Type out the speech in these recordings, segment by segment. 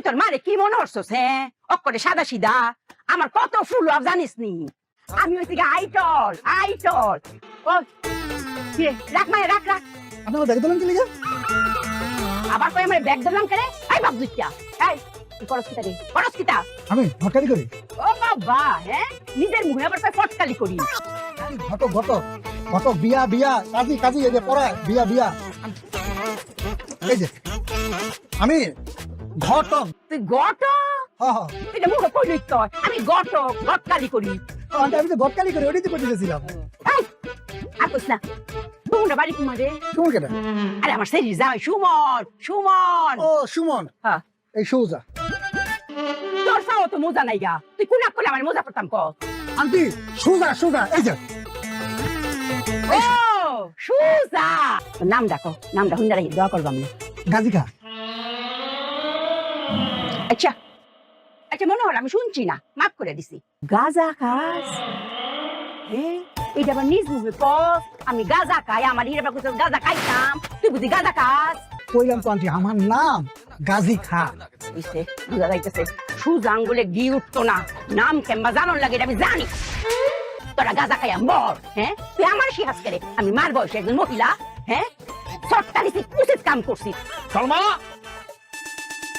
তুই তোর মারে কি মনে করছস হ্যাঁ? অক্ষরে সাদা সিধা। আমার কত ফুল লাভ জানিস নি আমি হইছি গিয়ে আইটল আইটল। ও রাখ মায়ে রাখ রাখ। দেখে দিলেন কি লিখে? আবার কই আমার ব্যাগ দিলাম করে? এই বাপ দুইটা। এই রে? আমি করি। ও বাবা হ্যাঁ? নিজের মুখে আবার কই ফটকালি করি। আমি ঘটক ঘটক। ঘটক বিয়া বিয়া কাজী কাজী এই যে পড়ায় বিয়া বিয়া। এই যে আমি ঘটক। তুই হ এটা মুখে কইলি তো আমি গট ফটকালি করি। আমি তো ঘটকালি করি ওটাই তো আর কইস না। তোমরা বাড়ি কুমারে সুমন কেটা আরে আমার সেই যাই সুমন সুমন। ও সুমন। হ্যাঁ এই সৌজা। তোর সাও তো মোজা নাই গা। তুই কোনা করলে আমার মোজা পড়তাম ক। আন্টি সুজা সুজা এই যে। ও সুজা। নাম ডাকো নাম ডাকুন দাঁড়াই দোয়া করব আমি গাজী খা আচ্ছা। আচ্ছা মনে হল আমি শুনছি না। মাফ করে দিছি। গাজা খাস? আবার নিজ মুখে কস। আমি গাজা খাই আমার হিরে বাবু গাজা খাইতাম। তুই বুঝি গাজা খাস? কইলাম তো আন্টি আমার নাম গাজী খা। বুঝতে বুঝা যাইতেছে। সুজা আঙ্গুলে গি উঠতো না। নাম কেমবা জানন লাগে এটা আমি জানি। তোরা গাজা খাইয়া মর হ্যাঁ তুই আমার সিহাস করে। আমি মার বয়সে একজন মহিলা হ্যাঁ সরকারি উচিত কাম করছি। সালমা!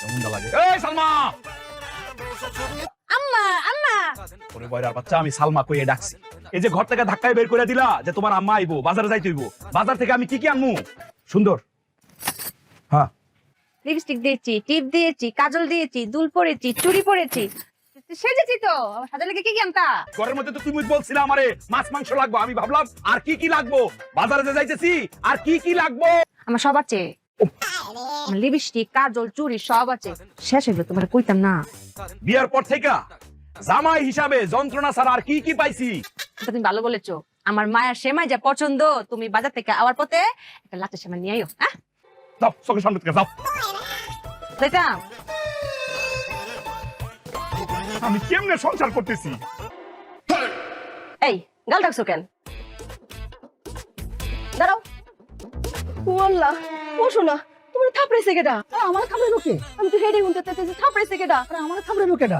কেমন লাগে? এই সালমা! আম্মা আম্মা! ওরে বয়রার বাচ্চা আমি সালমা কইয়ে ডাকছি। এই যে ঘর থেকে ধাক্কায় বের করে দিলা যে তোমার আম্মা আইবো বাজারে যাইতে হইবো। বাজার থেকে আমি কি কি আনমু? সুন্দর। হ্যাঁ। লিপস্টিক দিয়েছি টিপ দিয়েছি কাজল দিয়েছি দুল পরেছি চুড়ি পরেছি। সেজেছি তো আমার সাজা লেগে কি আনতা? ঘরের মধ্যে তো তুমি বলছিলে আমারে মাছ মাংস লাগবো। আমি ভাবলাম আর কি কি লাগবো? বাজারে যে যাইতেছি আর কি কি লাগবো? আমার সব আছে। লিপস্টিক কাজল চুড়ি সব আছে। শেষ হইল তোমার কইতাম না। বিয়ার পর থেকে জামাই হিসাবে যন্ত্রণা ছাড়া আর কি কি পাইছি? এটা তুমি ভালো বলেছ। আমার মায়ের সেমাই যা পছন্দ তুমি বাজার থেকে আওয়ার পথে একটা লাচের সেমাই নিয়ে আইও হ্যাঁ? যাও চোখের সামনে থেকে যাও। আমি কেমনে সংসার করতেছি? এই গাল ডাকছো কেন? দাঁড়াও। ওয়াল্লাহ বসো না। তোমার থাপড়াইছে কেডা? আমার খামড়ে লোকে আমি তো হেডে উনতে তেতে থাপড়াইছে কেডা? আরে আমার লোকেটা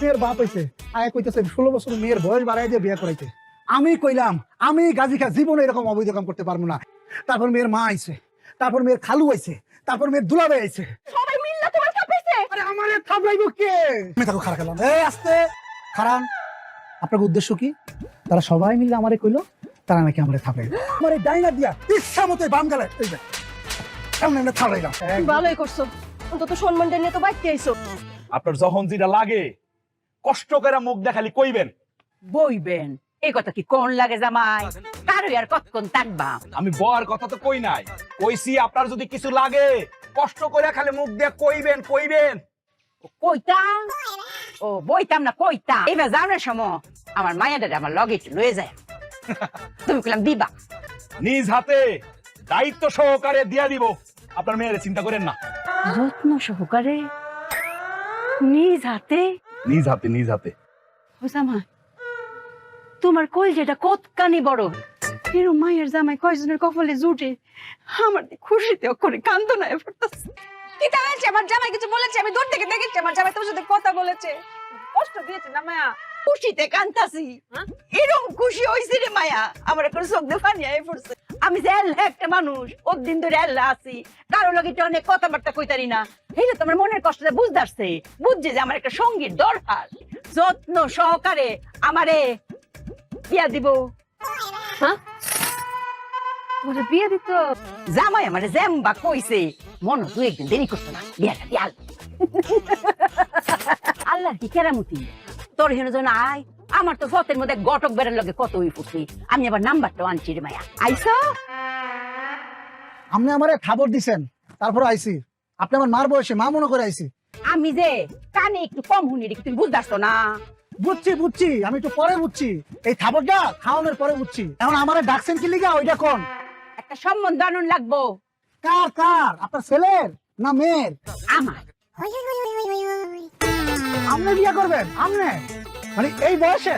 মেয়ের বাপ হইছে। আয় কইতেছে বছর মেয়ের বয়স বাড়াই দিয়ে বিয়ে করাইতে। আমি কইলাম আমি গাজী খা জীবনে এরকম অবৈধ কাম করতে পারব না। তারপর মেয়ের মা আইছে তারপর মেয়ের খালু আইছে তারপর মেয়ের দুলাবে আইছে। সবাই মিল্লা তোমার থাপড়াইছে। আরে আমারে থামলাইবো কে? আমি তাকে খারাপ খেলাম এই আস্তে। খারান আপনার উদ্দেশ্য কি? তারা সবাই মিলে আমারে কইলো তারা নাকি আমারে থাপড়াইলো। আমার এই ডাইনা দিয়া ইচ্ছা মতো বাম গেলে এই এমন থাপড়াইলাম ভালোই করছ। অন্তত সম্মানটা নিয়ে তো বাইতে আইছো। আপনার যখন যেটা লাগে কষ্ট করে মুখ দেখালি কইবেন। বইবেন। এই কথা কি কোন লাগে জামাই? কারও আর কতক্ষণ থাকবা? আমি বর কথা তো কই নাই। কইছি আপনার যদি কিছু লাগে কষ্ট করে খালি মুখ দিয়ে কইবেন কইবেন। কইতাম? ও বইতাম না কইতাম। এবার যাওয়ার সময় আমার মায়াদের আমার লগে লয়ে যায়। তুমি কইলাম দিবা। নিজ হাতে দায়িত্ব সহকারে দিয়া দিব। আপনার মেয়ের চিন্তা করেন না। যত্ন সহকারে নিজ হাতে। নিজ হাতে নিজ হাতে। ও তোমার কই যেটা কতকানি বড়? এরম মায়ের জামাই কয়জনের কপালে জুটে আমার খুশিতে করে কান্দ না পড়তেছে। কি তা হয়েছে? আমার জামাই কিছু বলেছে? আমি দূর থেকে দেখেছি আমার জামাই তোমার সাথে কথা বলেছে। কষ্ট দিয়েছে না মায়া? খুশিতে কান্তাছি হ্যাঁ? এরকম খুশি হয়েছে রে মায়া। আমার এখন চোখ দিয়ে পানি আয় পড়ছে। আমি যে এল্লা একটা মানুষ ওর দিন ধরে এল্লা আছি। কারও লগে তো অনেক কথাবার্তা কইতারি না। এইটা তো আমার মনের কষ্টটা বুঝতে আসছে বুঝছে যে আমার একটা সঙ্গীর দরকার। যত্ন সহকারে আমারে বিয়া দিব। তোমার বিয়ে দিত। জামাই আমার জ্যাম্বা কইছে মন তুই একদিন দেরি করতো না বিয়াটা দিয়াল আল্লাহ কি কেরামতি? তোর হেন জন আয় আমার তো ফতের মধ্যে গটক বেড়ার লগে কত হই ফুটছি আমি আবার নাম্বারটা আনছি রে মায়া আইসো আপনি আমারে খবর দিছেন তারপর আইছি আপনি আমার মার বয়সে মা মনে করে আইছি আমি যে কানে একটু কম শুনি রে তুমি বুঝতে না বুঝছি বুঝছি আমি একটু পরে বুঝছি এই খাবারটা খাওয়ানোর পরে বুঝছি এখন আমারে ডাকছেন কি লিগা ওইটা কোন একটা সম্বন্ধ আনুন লাগবো কার কার আপনার ছেলের না মেয়ের আমার আপনি বিয়ে করবেন আপনি মানে এই বয়সে?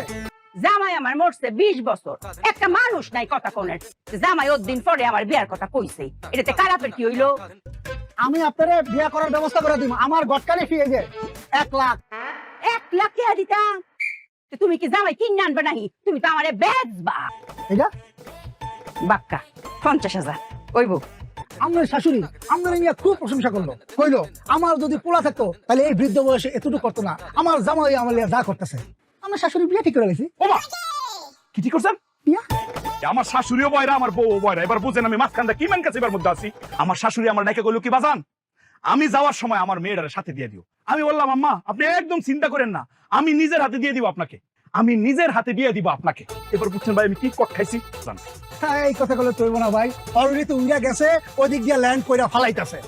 জামাই আমার মরছে বিশ বছর। একটা মানুষ নাই কথা কোনের। জামাই ওর দিন পরে আমার বিয়ার কথা কইছে। এটাতে খারাপের কি হইল? আমি আপনারে বিয়া করার ব্যবস্থা করে দিব। আমার গটকারে ফিরে যে এক লাখ। এক লাখ টাকা দিতাম? তুমি কি জামাই কিনে আনবে নাহি? তুমি তো আমারে বেচবা। এটা বাক্কা পঞ্চাশ হাজার। কইব আমার শাশুড়ি আমার নিয়ে খুব প্রশংসা করল। কইলো আমার যদি পোলা থাকতো তাহলে এই বৃদ্ধ বয়সে এতটুকু করতো না। আমার জামাই আমার যা করতেছে। আমার শাশুড়ি বিয়ে ঠিক করে গেছি। ওমা কি? ঠিক করছেন? বিয়া? আমার শাশুড়িও বয়রা আমার বউ বয়রা। এবার বুঝেন আমি মাঝখানটা কি মান কাছে এবার মধ্যে আছি। আমার শাশুড়ি আমার ডাকে কইলো কি বাজান? আমি যাওয়ার সময় আমার মেয়েটার সাথে দিয়ে দিও। আমি বললাম আম্মা আপনি একদম চিন্তা করেন না। আমি নিজের হাতে দিয়ে দিব আপনাকে। আমি নিজের হাতে দিয়ে দিব আপনাকে। এবার বুঝছেন ভাই আমি কি কট খাইছি? জান। হ্যাঁ এই কথা গুলো তৈব না ভাই। অলরেডি তো উড়া গেছে ওদিক দিয়ে ল্যান্ড কইরা ফালাইতেছে।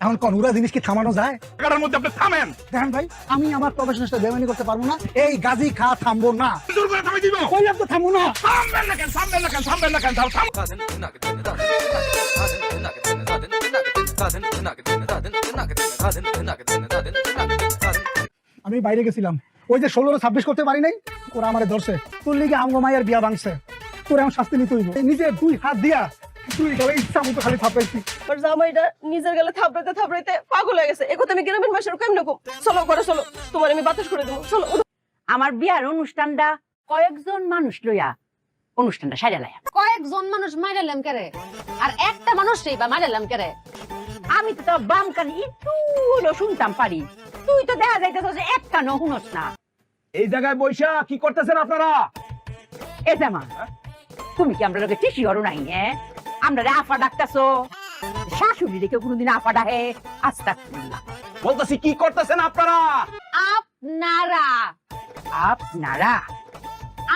এখন কোন উড়া জিনিস কি থামানো যায়? টাকাটার মধ্যে আপনি থামেন। দেখেন ভাই আমি আমার প্রফেশনালটা বেমানি করতে পারব না। এই গাজি খা থামবো না। জোর করে থামাই দিব। কইলাম তো থামবো না? থামবেন না কেন থামবেন না কেন থামবেন না কেন থাম- থাম। আমি বাইরে গেছিলাম। ওই যে ষোলো ছাব্বিশ করতে পারি নাই ওরা আমারে ধরছে। তোর লিগে আমগো মায়ের বিয়া ভাঙছে। তোর এখন শাস্তি নিতে হইব। নিজে দুই হাত দিয়া তুই গেলে ইচ্ছা মতো খালি থাপাইছি আর জামাইটা নিজের গেলে থাপড়াইতে থাপড়াইতে পাগল হয়ে গেছে। একথা আমি গ্রামের মাসের কেমন কম? চলো ঘরে চলো। তোমার আমি বাতাস করে দেবো। চলো আমার বিয়ার অনুষ্ঠানটা কয়েকজন মানুষ লইয়া অনুষ্ঠানটা সাজালাম কয়েকজন মানুষ মাইরালাম কেরে? আর একটা মানুষ বা মাইরালাম কেরে? আমি তো তোর বাম কানে একটু হলো শুনতাম পারি। তুই তো দেখা যাইতেছ যে এক কানও শুনস না। এই জায়গায় বৈশা কি করতেছেন আপনারা? এ জামা তুমি কি আমরা লোকে টিসি হরো নাই হ্যাঁ? আমরা রে আফা ডাকতাছো। শাশুড়ি রেখে কোনোদিন আফা ডাহে আস্তা বলতেছি কি করতেছেন আপনারা? আপনারা। আপনারা?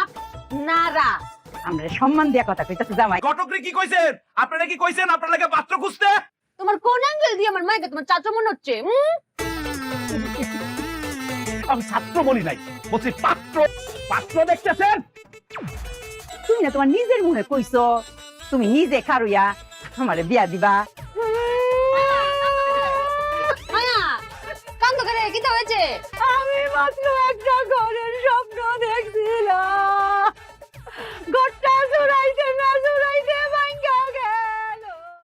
আপনারা। আমরা সম্মান দিয়া কথা কইতাছে জামাই। ঘটকরে কি কইছেন? আপনারা কি কইছেন? আপনার লাগে পাত্র খুঁজতে? তোমার কোন অ্যাঙ্গেল দিয়ে আমার মাইকে তোমার চাচা মনে হচ্ছে? আমি ছাত্র বলি নাই বলছি পাত্র। পাত্র দেখতেছেন? তুমি না তোমার নিজের মুখে কইছো তুমি নিজে খারুয়া আমার বিয়া দিবা। কান্দো করে কি হয়েছে? আমি মাত্র একটা ঘরের স্বপ্ন দেখছিলাম।